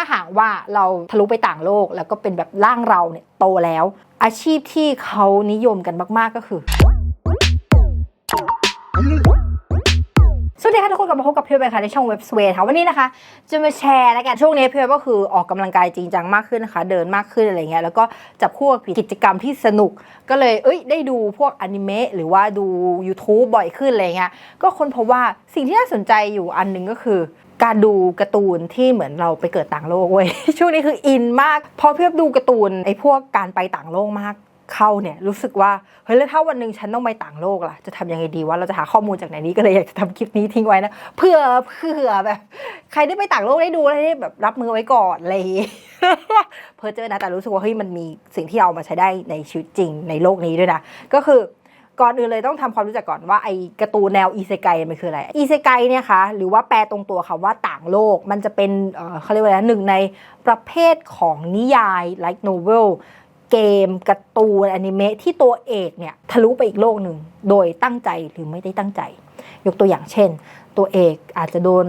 ถ้าหากว่าเราทะลุไปต่างโลก แล้วก็เป็นแบบร่างเราเนี่ยโตแล้ว อาชีพที่เขานิยมกันมาก ๆก็คือ ดีค่ะทุกคนกลับมาพบกับเพี่เบลค่ะในช่องเว็บสเวทค่ะวันนี้นะคะ จะมาแชร์แล้วกันช่วงนี้พี่เบลก็คือออกกำลังกายจริงจังมากขึ้นนะคะ เดินมากขึ้นอะไรเงี้ยแล้วก็จับคู่กับกิจกรรมที่สนุก ก็เลยเอ้ยได้ดูพวกอนิเมะหรือว่าดู YouTube บ่อยขึ้นอะไรเงี้ยก็คนพบว่าสิ่งที่น่าสนใจอยู่อันหนึ่งก็คือการดูการ์ตูนที่เหมือนเราไปเกิดต่างโลกเว้ยช่วงนี้คืออินมากพอเพียบดูการ์ตูนไอ้พวกการไปต่างโลกมาก เข้าเนี่ยรู้สึกว่าเฮ้ยแล้วถ้าวันหนึ่งฉันต้องไปต่างโลกล่ะจะทำยังไงดีว่าเราจะหาข้อมูลจากไหนนี้ก็เลยอยากจะทำคลิปนี้ทิ้งไว้นะเพื่อเพื่อแบบ ใครได้ไปต่างโลกได้ดูได้แบบรับมือไว้ก่อนอะไรอย่างงี้เพอเจอนะแต่รู้สึกว่าเฮ้ยมันมีสิ่งที่เอามาใช้ได้ในชีวิตจริงในโลกนี้ด้วยนะก็คือก่อนอื่นเลยต้องทำความรู้จักก่อนว่าไอ้กร์ตูแนวอีเซไกมันคืออะไรอีเซไกเนี่ยคะหรือว่าแปลตรงตัวคำว่าต่างโลกมันจะเป็นเขาเรียกว่าอะไรหนึ่งในประเภทของนิยาย like novel เกมการ์ตูนอนิเมะที่ตัวเอกเนี่ยทะลุไปอีกโลกหนึ่งโดยตั้งใจหรือไม่ได้ตั้งใจ ยกตัวอย่างเช่น ตัวเอกอาจจะโดน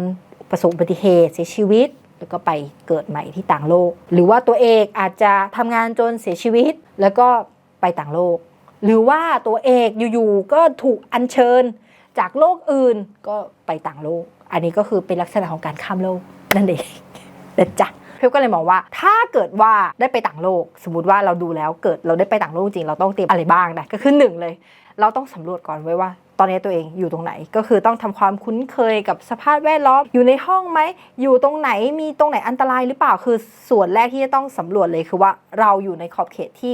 ประสบอุบัติเหตุเสียชีวิตแล้วก็ไปเกิดใหม่ที่ต่างโลก หรือว่าตัวเอกอาจจะทำงานจนเสียชีวิต แล้วก็ไปต่างโลก หรือว่าตัวเอกอยู่ๆก็ถูกอัญเชิญจากโลกอื่นก็ไปต่างโลก อันนี้ก็คือเป็นลักษณะของการข้ามโลกนั่นเองนะจ๊ะ พลก็เลยมองว่า ถ้าเกิดว่าได้ไปต่างโลก สมมติว่าเราดูแล้วเกิดเราได้ไปต่างโลกจริงเราต้องเตรียมอะไรบ้างนะก็คือหนึ่งเลย เราต้องสำรวจก่อนไว้ว่าตอนนี้ตัวเองอยู่ตรงไหนก็คือต้องทำความคุ้นเคยกับสภาพแวดล้อมอยู่ในห้องไหม อยู่ตรงไหนมีตรงไหนอันตรายหรือเปล่าคือส่วนแรกที่จะต้องสำรวจเลยคือว่าเราอยู่ในขอบเขตที่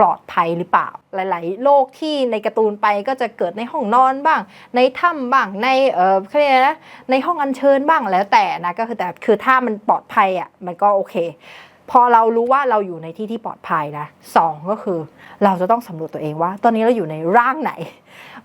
ปลอดภัยหรือเปล่า หลาย ๆ โลกที่ในการ์ตูนไปก็จะเกิดในห้องนอนบ้าง ในถ้ำบ้างในเออเขาเรียกนะในห้องอัญเชิญบ้างแล้วแต่นะก็คือแต่คือถ้ามันปลอดภัยอะมันก็โอเค พอเรารู้ว่าเราอยู่ในที่ที่ปลอดภัยนะสองก็คือ เราจะต้องสำรวจตัวเองว่า ตอนนี้เราอยู่ในร่างไหน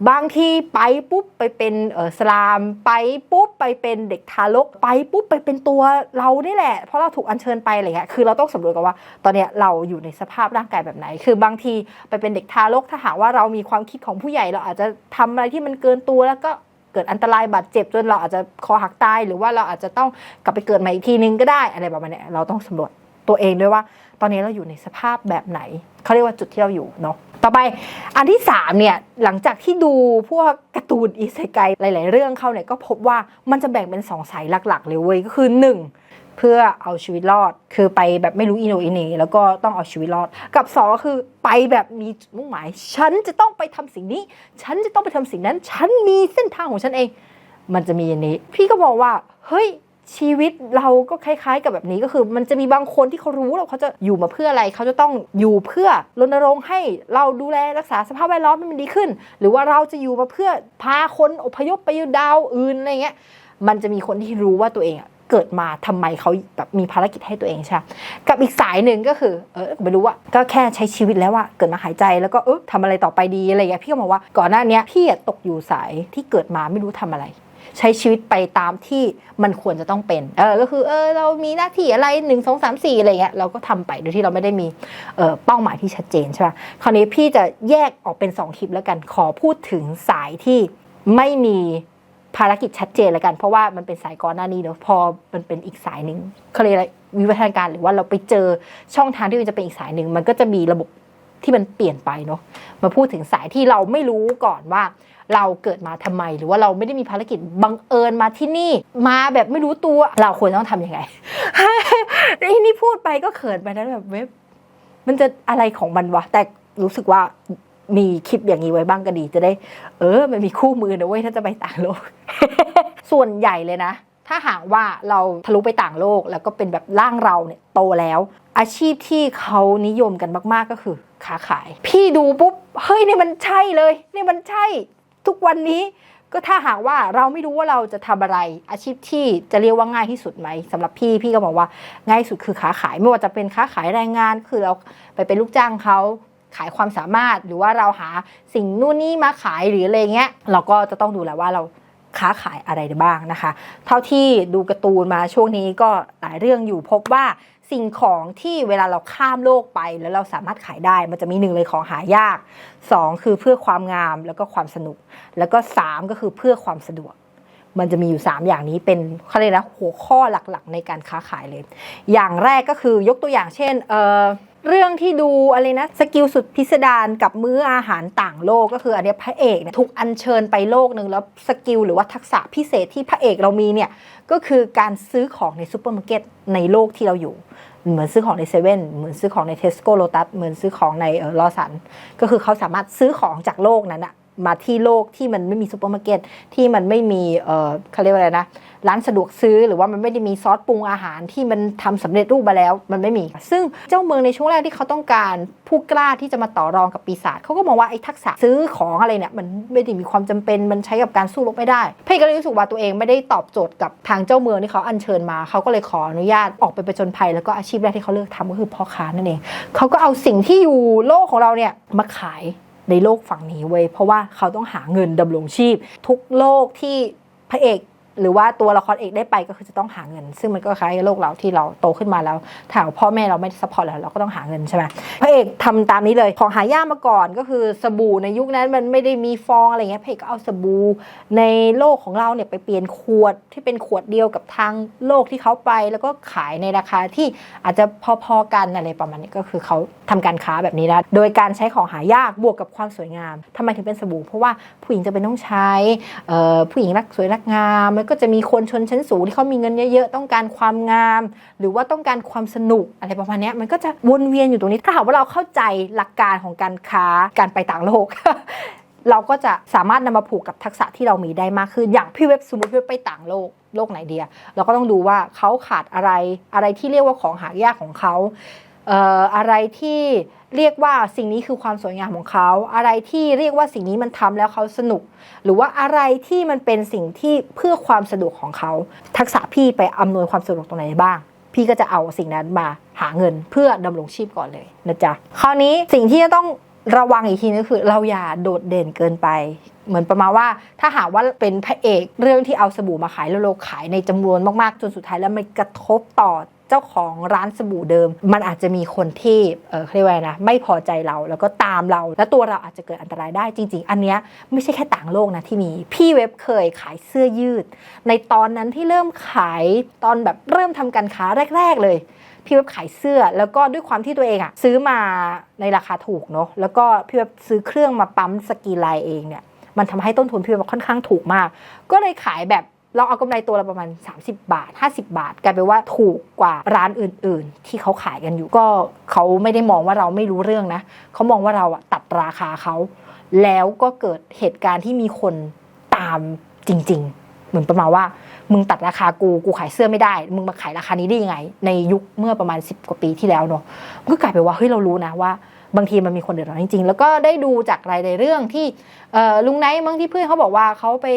บางทีไปปุ๊บไปเป็นเออสลาม ไปปุ๊บไปเป็นเด็กทารกไปปุ๊บไปเป็นตัวเรานี่แหละ เพราะเราถูกอัญเชิญไปอะไรเงี้ยคือเราต้องสำรวจกันว่า ตอนเนี้ยเราอยู่ในสภาพร่างกายแบบไหน คือบางทีไปเป็นเด็กทารกถ้าหากว่าเรามีความคิดของผู้ใหญ่เราอาจจะทำอะไรที่มันเกินตัวแล้วก็เกิดอันตรายบาดเจ็บจนเราอาจจะคอหักตายหรือว่าเราอาจจะต้องกลับไปเกิดใหม่อีกทีนึงก็ได้อะไรประมาณนี้เราต้องสำรวจ ตัวเองด้วยว่า ตอนนี้เราอยู่ในสภาพแบบไหนเขาเรียกว่าจุดที่เราอยู่เนาะต่อไปอันที่สามเนี่ย หลังจากที่ดูพวกการ์ตูนอีเซไกหลาย ๆ เรื่องเข้าเนี่ยก็พบว่ามันจะแบ่งเป็นสองสายหลัก ๆ เลยเว้ยก็คือหนึ่งเพื่อเอาชีวิตรอด คือไปแบบไม่รู้อีโนอีเนแล้วก็ต้องเอาชีวิตรอด กับสองก็คือไปแบบมีจุดมุ่งหมาย ฉันจะต้องไปทำสิ่งนี้ ฉันจะต้องไปทำสิ่งนั้น ฉันมีเส้นทางของฉันเอง มันจะมีอย่างนี้ พี่ก็บอกว่าเฮ้ย ชีวิตเราก็คล้าย ๆ กับแบบนี้ก็คือ มันจะมีบางคนที่เขารู้แล้วเขาจะอยู่มาเพื่ออะไร เขาจะต้องอยู่เพื่อรณรงค์ให้เราดูแลรักษาสภาพแวดล้อมให้มันดีขึ้น หรือว่าเราจะอยู่มาเพื่อพาคนอพยพไปยดาวอื่นอะไรเงี้ยมันจะมีคนที่รู้ว่าตัวเองเกิดมาทำไมเขาแบบมีภารกิจให้ตัวเองใช่กับอีกสายหนึ่งก็คือเออไม่รู้ว่าก็แค่ใช้ชีวิตแล้วอะเกิดมาหายใจแล้วก็เออทำอะไรต่อไปดีอะไรอย่างเงี้ยพี่ก็มองว่าก่อนหน้านี้พี่ตกอยู่สายที่เกิดมาไม่รู้ทำอะไร ใช้ชีวิตไปตามที่มันควรจะต้องเป็น เออ ก็คือ เออ เรามีหน้าที่อะไรหนึ่งสองสามสี่อะไรเงี้ย เราก็ทำไปโดยที่เราไม่ได้มี เออเป้าหมายที่ชัดเจนใช่ป่ะ คราวนี้พี่จะแยกออกเป็นสองคลิปแล้วกัน ขอพูดถึงสายที่ไม่มีภารกิจชัดเจนแล้วกัน เพราะว่ามันเป็นสายก่อนหน้านี้เนอะพอมันเป็นอีกสายหนึ่งเขาเรียกอะไรวิวัฒนาการหรือว่าเราไปเจอช่องทางที่มันจะเป็นอีกสายหนึ่งมันก็จะมีระบบที่มันเปลี่ยนไปเนาะมาพูดถึงสายที่เราไม่รู้ก่อนว่า เราเกิดมาทำไม หรือว่าเราไม่ได้มีภารกิจบังเอิญมาที่นี่ มาแบบไม่รู้ตัวเราควรต้องทำยังไงไอ้นี่พูดไปก็เขินไปนะแบบเว็บมันจะอะไรของมันวะแต่รู้สึกว่ามีคลิปอย่างนี้ไว้บ้างก็ดีจะได้ เออ มันมีคู่มือนะเว้ยถ้าจะไปต่างโลก ส่วนใหญ่เลยนะ ถ้าหากว่าเราทะลุไปต่างโลก แล้วก็เป็นแบบร่างเราเนี่ยโตแล้ว อาชีพที่เขานิยมกันมาก ๆก็คือค้าขาย พี่ดูปุ๊บ เฮ้ยนี่มันใช่เลย นี่มันใช่ ทุกวันนี้ก็ถ้าหากว่าเราไม่รู้ว่าเราจะทำอะไร อาชีพที่จะเรียกว่าง่ายที่สุดไหมสำหรับพี่พี่ก็บอกว่าง่ายสุดคือค้าขายไม่ว่าจะเป็นค้าขายแรงงาน คือเราไปเป็นลูกจ้างเขาขายความสามารถหรือว่าเราหาสิ่งนู่นนี่มาขายหรืออะไรเงี้ยเราก็จะต้องดูแลว่าเรา ค้าขายอะไรได้บ้างนะคะ เท่าที่ดูการ์ตูนมาช่วงนี้ก็หลายเรื่องอยู่พบว่าสิ่งของที่เวลาเราข้ามโลกไปแล้วเราสามารถขายได้ มันจะมีหนึ่งเลยของหายากสองคือเพื่อความงามแล้วก็ความสนุก แล้วก็สามก็คือเพื่อความสะดวก มันจะมีอยู่ 3 อย่างนี้เป็นเขาเรียกนะหัวข้อหลักๆ ในการค้าขายเลย อย่างแรกก็คือยกตัวอย่างเช่นเออ เรื่องที่ดูอะไรนะสกิลสุดพิสดารกับมื้ออาหารต่างโลกก็คืออันนี้พระเอกเนี่ยถูกอัญเชิญไปโลกหนึ่งแล้วสกิลหรือว่าทักษะพิเศษที่พระเอกเรามีเนี่ยก็คือการซื้อของในซูเปอร์มาร์เก็ตในโลกที่เราอยู่ เหมือนซื้อของในเซเว่นเหมือนซื้อของในเทสโก้โลตัสเหมือนซื้อของในเออลอสันก็คือเขาสามารถซื้อของจากโลกนั้นอะ มาที่โลกที่มันไม่มีซูเปอร์มาร์เก็ตที่มันไม่มีเออเขาเรียกว่าอะไรนะร้านสะดวกซื้อหรือว่ามันไม่ได้มีซอสปรุงอาหารที่มันทำสำเร็จรูปมาแล้วมันไม่มี ซึ่งเจ้าเมืองในช่วงแรกที่เขาต้องการผู้กล้าที่จะมาต่อรองกับปีศาจเขาก็มองว่าไอ้ทักษะซื้อของอะไรเนี่ยมันไม่ได้มีความจำเป็นมันใช้กับการสู้รบไม่ได้ เพ่ก็เลยรู้สึกว่าตัวเองไม่ได้ตอบโจทย์กับทางเจ้าเมืองที่เขาอัญเชิญมาเขาก็เลยขออนุญาตออกไปประจนภัย แล้วก็อาชีพแรกที่เขาเลือกทำก็คือพ่อค้านั่นเองเขาก็เอาสิ่งที่อยู่โลกของเราเนี่ยมาขาย ในโลกฝั่งนี้เว้ยเพราะว่าเขาต้องหาเงินดำรงชีพ ทุกโลกที่พระเอก หรือว่าตัวละครเอกได้ไปก็คือจะต้องหาเงิน ซึ่งมันก็คล้ายโลกเราที่เราโตขึ้นมาแล้วถ้าพ่อแม่เราไม่ซัพพอร์ตแล้วเราก็ต้องหาเงินใช่ไหมพระเอกทำตามนี้เลยของหายากมาก่อนก็คือสบู่ในยุคนั้นมันไม่ได้มีฟองอะไรเงี้ยพระเอกก็เอาสบู่ในโลกของเราเนี่ยไปเปลี่ยนขวดที่เป็นขวดเดียวกับทางโลกที่เขาไป แล้วก็ขายในราคาที่อาจจะพอๆกันอะไรประมาณนี้ก็คือเขาทำการค้าแบบนี้นะโดยการใช้ของหายากบวกกับความสวยงามทำไมถึงเป็นสบู่เพราะว่าผู้หญิงจะเป็นต้องใช้ผู้หญิงรักสวยรักงามแล้วก็จะมีคนชนชั้นสูงที่เขามีเงินเยอะๆ ต้องการความงาม หรือว่าต้องการความสนุกอะไรประมาณนี้มันก็จะวนเวียนอยู่ตรงนี้ถ้าหากว่าเราเข้าใจหลักการของการค้าการไปต่างโลกเราก็จะสามารถนำมาผูกกับทักษะที่เรามีได้มากขึ้น อย่างพี่เว็บสมมติพี่เว็บไปต่างโลก โลกไหนเดีย เราก็ต้องดูว่าเขาขาดอะไร อะไรที่เรียกว่าของหายากของเขา อะไรที่เรียกว่าสิ่งนี้คือความสวยงามของเขา อะไรที่เรียกว่าสิ่งนี้มันทำแล้วเขาสนุก หรือว่าอะไรที่มันเป็นสิ่งที่เพื่อความสะดวกของเขา ทักษะพี่ไปอำนวยความสะดวกตรงไหนบ้าง พี่ก็จะเอาสิ่งนั้นมาหาเงินเพื่อดำรงชีพก่อนเลยนะจ๊ะคราวนี้สิ่งที่จะต้องระวังอีกทีนึงคือ เราอย่าโดดเด่นเกินไป เหมือนประมาณว่าถ้าหากว่าเป็นพระเอกเรื่องที่เอาสบู่มาขายแล้วเราขายในจำนวนมากๆจนสุดท้ายแล้วมันกระทบต่อ เจ้าของร้านสบู่เดิม มันอาจจะมีคนที่เออเรียกว่านะไม่พอใจเราแล้วก็ตามเรา แล้วตัวเราอาจจะเกิดอันตรายได้จริง ๆ อันเนี้ยไม่ใช่แค่ต่างโลกนะที่มี พี่เว็บเคยขายเสื้อยืด ในตอนนั้นที่เริ่มขายตอนแบบเริ่มทำการค้าแรก ๆ เลยพี่เว็บขายเสื้อแล้วก็ด้วยความที่ตัวเองอะซื้อมาในราคาถูกเนาะแล้วก็พี่เว็บซื้อเครื่องมาปั๊มสกีไลน์เองเนี่ยมันทำให้ต้นทุนพี่เว็บค่อนข้างถูกมาก ก็เลยขายแบบ เราเอากำไรตัวละประมาณ 30 บาท 50 บาทกลายเป็นว่าถูกกว่าร้านอื่น ๆ ที่เขาขายกันอยู่ก็เขาไม่ได้มองว่าเราไม่รู้เรื่องนะเขามองว่าเราอะตัดราคาเขาแล้วก็เกิดเหตุการณ์ที่มีคนตามจริง ๆเหมือนประมาณว่ามึงตัดราคากูกูขายเสื้อไม่ได้ มึงมาขายราคานี้ได้ยังไง ในยุคเมื่อประมาณ 10 กว่าปีที่แล้วเนาะมันก็กลายเป็นว่าเฮ้ยเรารู้นะว่า บางทีมันมีคนเดือดร้อนจริงๆ แล้วก็ได้ดูจากรายในเรื่องที่ลุงไนท์บางที่เพื่อนเขาบอกว่าเขาไป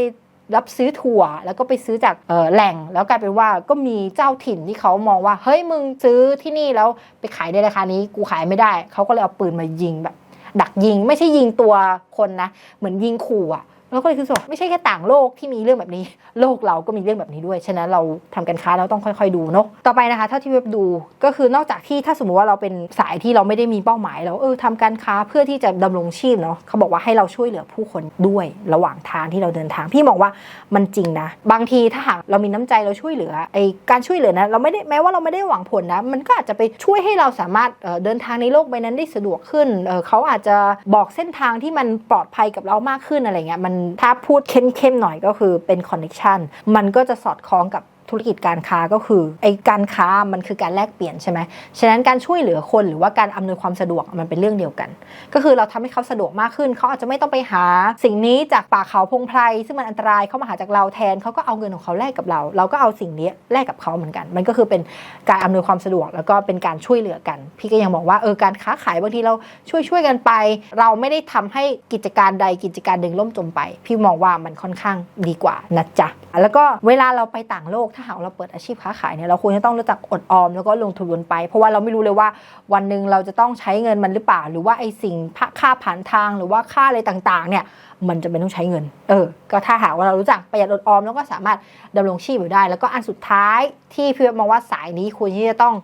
รับซื้อถั่ว แล้วก็ไปซื้อจากแหล่ง แล้วกลายเป็นว่าก็มีเจ้าถิ่นที่เขามองว่า เฮ้ยมึงซื้อที่นี่แล้วไปขายในราคานี้กูขายไม่ได้ เขาก็เลยเอาปืนมายิงแบบ ดักยิงไม่ใช่ยิงตัวคนนะ เหมือนยิงขู่อะ เราก็เลยคือว่าไม่ใช่แค่ต่างโลกที่มีเรื่องแบบนี้ โลกเราก็มีเรื่องแบบนี้ด้วย ฉะนั้นเราทำการค้าเราต้องค่อยๆดูเนาะต่อไปนะคะเท่าที่เว็บดูก็คือนอกจากที่ถ้าสมมติว่าเราเป็นสายที่เราไม่ได้มีเป้าหมายเราเออทำการค้าเพื่อที่จะดำรงชีพเนาะเขาบอกว่าให้เราช่วยเหลือผู้คนด้วยระหว่างทางที่เราเดินทาง พี่มองว่ามันจริงนะ บางทีถ้าหากเรามีน้ำใจเราช่วยเหลือไอการช่วยเหลือนะเราไม่ได้แม้ว่าเราไม่ได้หวังผลนะ มันก็อาจจะไปช่วยให้เราสามารถเออเดินทางในโลกใบนั้นได้สะดวกขึ้นเออเขาอาจจะบอกเส้นทางที่มันปลอดภัยกับเรามากขึ้นอะไรเงี้ยมันถ้าพูดเข้มๆหน่อยก็คือเป็นคอนเน็ชันมันก็จะสอดคล้องกับ ธุรกิจการค้าก็คือไอการค้ามันคือการแลกเปลี่ยนใช่ไหมฉะนั้นการช่วยเหลือคนหรือว่าการอำนวยความสะดวกมันเป็นเรื่องเดียวกัน ก็คือเราทำให้เขาสะดวกมากขึ้น เขาอาจจะไม่ต้องไปหา สิ่งนี้จากป่าเขาพงไพรซึ่งมันอันตรายเขามาหาจากเราแทนเขาก็เอาเงินของเขาแลกกับเรา เราก็เอาสิ่งนี้แลกกับเขาเหมือนกัน มันก็คือเป็นการอำนวยความสะดวกแล้วก็เป็นการช่วยเหลือกัน พี่ก็ยังบอกว่าเออการค้าขายบางทีเราช่วยช่วยกันไป เราไม่ได้ทำให้กิจการใดกิจการหนึ่งล่มจมไป พี่มองว่ามันค่อนข้างดีกว่านะจ๊ะแล้วก็เวลาเราไปต่างโลกถ้าหากเราเปิดอาชีพค้าขายเนี่ยเราควรจะต้องรู้จักอดออมแล้วก็ลงทุนไป เพราะว่าเราไม่รู้เลยว่าวันหนึ่งเราจะต้องใช้เงินมันหรือเปล่า หรือว่าไอ้สิ่งค่าผ่านทางหรือว่าค่าอะไรต่างๆ เนี่ย มันจะเป็นต้องใช้เงิน เออ ก็ถ้าหากว่าเรารู้จักประหยัดอดออมแล้วก็สามารถดำรงชีพอยู่ได้ แล้วก็อันสุดท้ายที่เพี่เว็บมองว่าสายนี้ควรที่จะต้อง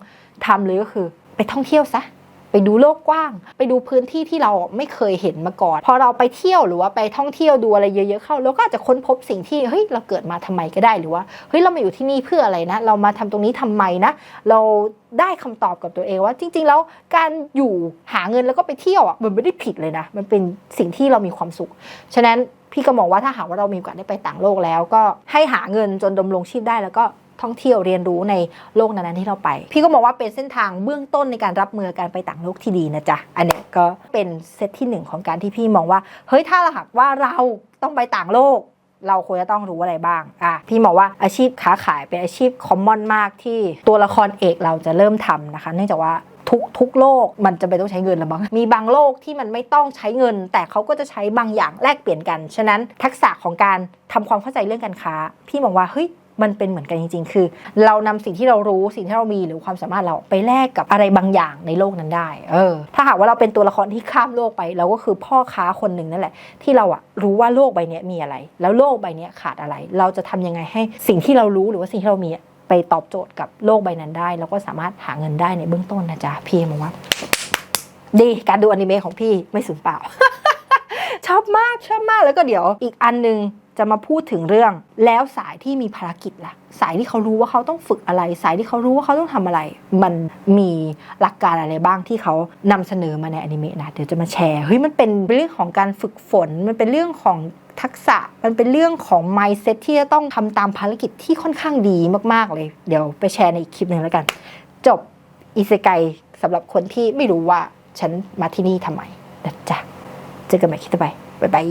ทำเลยก็คือ ไปท่องเที่ยวซะ ไปดูโลกกว้าง ไปดูพื้นที่ที่เราไม่เคยเห็นมาก่อน พอเราไปเที่ยวหรือว่าไปท่องเที่ยวดูอะไรเยอะๆเข้าเราก็อาจจะค้นพบสิ่งที่เฮ้ยเราเกิดมาทำไมก็ได้หรือว่าเฮ้ยเรามาอยู่ที่นี่เพื่ออะไรนะ เรามาทำตรงนี้ทำไมนะ เราได้คำตอบกับตัวเองว่า จริง ๆ แล้วการอยู่หาเงินแล้วก็ไปเที่ยวอะมันไม่ได้ผิดเลยนะ มันเป็นสิ่งที่เรามีความสุข ฉะนั้นพี่ก็มองว่าถ้าหากว่าเรามีโอกาสได้ไปต่างโลกแล้ว ก็ให้หาเงินจนดำรงชีพได้แล้วก็ ท่องเที่ยวเรียนรู้ในโลกนั้นๆที่เราไป พี่ก็มองว่าเป็นเส้นทางเบื้องต้นในการรับมือการไปต่างโลกที่ดีนะจ๊ะ อันนี้ก็เป็นเซตที่หนึ่งของการที่พี่มองว่า เฮ้ยถ้าหากว่าเราต้องไปต่างโลก เราควรจะต้องรู้อะไรบ้างอะพี่มองว่าอาชีพค้าขายเป็นอาชีพคอมมอนมากที่ตัวละครเอกเราจะเริ่มทำนะคะ เนื่องจากว่าทุกทุกโลกมันจะเป็นต้องใช้เงินละบ้างมีบางโลกที่มันไม่ต้องใช้เงิน แต่เขาก็จะใช้บางอย่างแลกเปลี่ยนกัน ฉะนั้นทักษะของการทำความเข้าใจเรื่องการค้า พี่มองว่าเฮ้ย มันเป็นเหมือนกันจริง ๆ คือ เรานำสิ่งที่เรารู้สิ่งที่เรามีหรือความสามารถเราไปแลกกับอะไรบางอย่างในโลกนั้นได้ เออ ถ้าหากว่าเราเป็นตัวละครที่ข้ามโลกไปเราก็คือพ่อค้าคนหนึ่งนั่นแหละ ที่เราอะรู้ว่าโลกใบนี้มีอะไร แล้วโลกใบนี้ขาดอะไร เราจะทำยังไงให้สิ่งที่เรารู้หรือว่าสิ่งที่เรามีไปตอบโจทย์กับโลกใบนั้นได้ แล้วก็สามารถหาเงินได้ในเบื้องต้นนะจ๊ะพี่มองว่าดีการดูอนิเมะของพี่ไม่สูญเปล่า ชอบมากชอบมากแล้วก็เดี๋ยวอีกอันหนึง จะมาพูดถึงเรื่อง แล้วสายที่มีภารกิจล่ะ สายที่เขารู้ว่าเขาต้องฝึกอะไร สายที่เขารู้ว่าเขาต้องทำอะไร มันมีหลักการอะไรบ้างที่เขานำเสนอมาในอนิเมะนะเดี๋ยวจะมาแชร์เฮ้ยมันเป็นเรื่องของการฝึกฝน มันเป็นเรื่องของทักษะมันเป็นเรื่องของ mindset ที่จะต้องทำตามภารกิจที่ค่อนข้างดีมากๆเลย เดี๋ยวไปแชร์ในอีกคลิปหนึ่งแล้วกัน จบอิเซไกสำหรับคนที่ไม่รู้ว่าฉันมาที่นี่ทำไมนะจ๊ะเจอกันใหม่คลิปต่อไปบ๊ายบาย